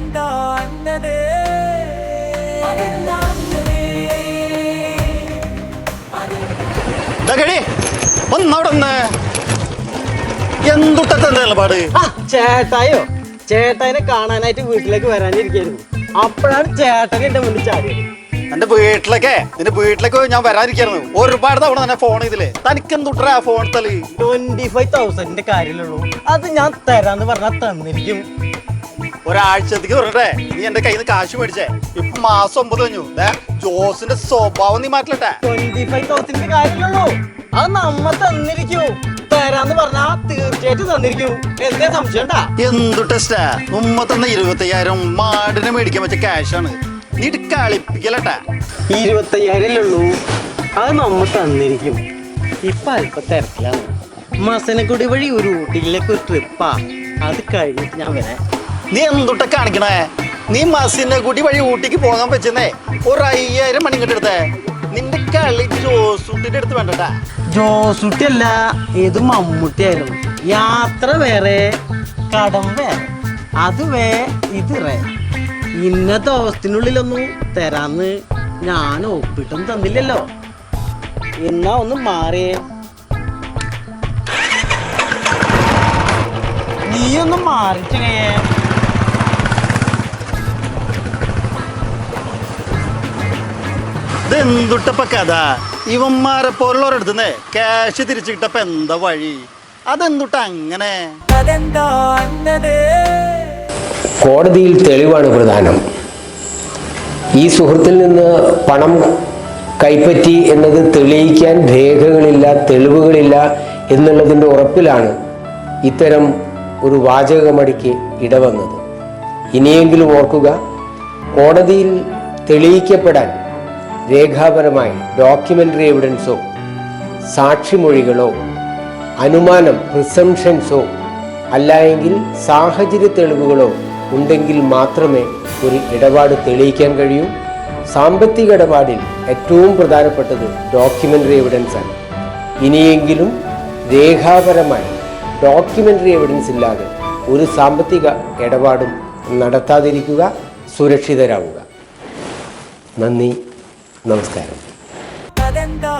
അതെന്താ അന്നത്? ആ ചേട്ടായോ ചേട്ടനെ കാണാനായിട്ട് വീട്ടിലേക്ക് വരാനിരിക്കായിരുന്നു അപ്പോഴാണ് ചേട്ടൻ എന്റെ മുന്നിൽ ചാടിയത്. എന്റെ വീട്ടിലൊക്കെ നിന്റെ വീട്ടിലേക്ക് ഞാൻ വരാതിരിക്കായിരുന്നു ഒരുപാട് തവണ തന്നെ ഫോൺ ചെയ്തില്ലേ? തനിക്ക് എന്തുട്ടാ ഫോൺ തലി ട്വന്റി ഫൈവ് തൗസൻഡിന്റെ കാര്യമുള്ളൂ അത് ഞാൻ തരാന്ന് പറഞ്ഞാൽ തന്നിരിക്കും. ഒരാഴ്ചത്തേക്ക് വരട്ടെ. നീ എന്റെ കയ്യിൽ നിന്ന് കാശ് മേടിച്ചേ. ഇപ്പൊ മാസം ഒമ്പത് കഴിഞ്ഞു. ജോസിന്റെ സ്വഭാവം നീ മാറ്റലട്ടെ. ട്വന്റി ഫൈവ് കാര്യമുള്ളൂ അത് നമ്മ തന്നിരിക്കൂ. തരാന്ന് പറഞ്ഞാ തീർച്ചയായിട്ടും തന്നിരിക്കും. എന്തേ സംശയണ്ട എന്തു ടെസ്റ്റാ ഉമ്മ തന്ന ഇരുപത്തി അയ്യായിരം മാടിനെ മേടിക്കാൻ വെച്ച ക്യാഷാണ് നീ ഇത് കളിപ്പിക്കലട്ടെ. ഇരുപത്തയ്യായിരം ഉള്ളൂ? അത് നമ്മ തന്നിരിക്കും. ഇപ്പൊ അല്പ തിരക്കിലാണ്. മസനക്കുടി വഴി ഒരു ഊട്ടിയിലേക്ക് ഒരു ട്രിപ്പാ അത് കഴിഞ്ഞിട്ട് ഞാൻ വരാം. നീ എന്തുട്ട കാണിക്കണേ? നീ മസിനെ കൂട്ടി വഴി ഊട്ടിക്ക് പോകാൻ പറ്റുന്നേ. ഒരു അയ്യായിരം മണി ഇങ്ങോട്ട് എടുത്തേ. നിന്റെ കളി ജോസൂട്ടിന്റെ അടുത്ത് വേണ്ടട്ടാ. ജോസുട്ടി അല്ല ഇത് മമ്മൂട്ടിയായിരുന്നു? യാത്ര വേറെ കടം വേറെ അത് വേ ഇത് റേ. ഇന്ന ദിവസത്തിനുള്ളിലൊന്നും തരാന്ന് ഞാൻ ഒപ്പിട്ടും തന്നില്ലല്ലോ. എന്നാ ഒന്ന് മാറിയേ നീ ഒന്ന് മാറിച്ചേ ഇത് എന്തുട്ടപ്പ കഥ? ഇവന്മാരെ പോലുള്ളവരടുത്തുന്നേ ക്യാഷ് തിരിച്ചു കിട്ടപ്പ എന്താ വഴി? അതെന്തുട്ട അങ്ങനെ? അതെന്താ കോടതിയിൽ തെളിവാണ് പ്രധാനം. ഈ സുഹൃത്തിൽ നിന്ന് പണം കൈപ്പറ്റി എന്നത് തെളിയിക്കാൻ രേഖകളില്ല തെളിവുകളില്ല എന്നുള്ളതിന്റെ ഉറപ്പിലാണ് ഇത്തരം ഒരു വാചകമടിക്ക് ഇടവന്നത്. ഇനിയെങ്കിലും ഓർക്കുക കോടതിയിൽ തെളിയിക്കപ്പെടാൻ രേഖാപരമായി ഡോക്യുമെന്ററി എവിഡൻസോ സാക്ഷിമൊഴികളോ അനുമാനം പ്രിസംഷൻസോ അല്ലായെങ്കിൽ സാഹചര്യ തെളിവുകളോ ഉണ്ടെങ്കിൽ മാത്രമേ ഒരു ഇടപാട് തെളിയിക്കാൻ കഴിയൂ. സാമ്പത്തിക ഇടപാടിൽ ഏറ്റവും പ്രധാനപ്പെട്ടത് ഡോക്യുമെന്ററി എവിഡൻസ് ആണ്. ഇനിയെങ്കിലും രേഖാപരമായി ഡോക്യുമെന്ററി എവിഡൻസ് ഇല്ലാതെ ഒരു സാമ്പത്തിക ഇടപാടും നടത്താതിരിക്കുക സുരക്ഷിതരാവുക. നന്ദി. നമസ്കാരം. അതെന്താ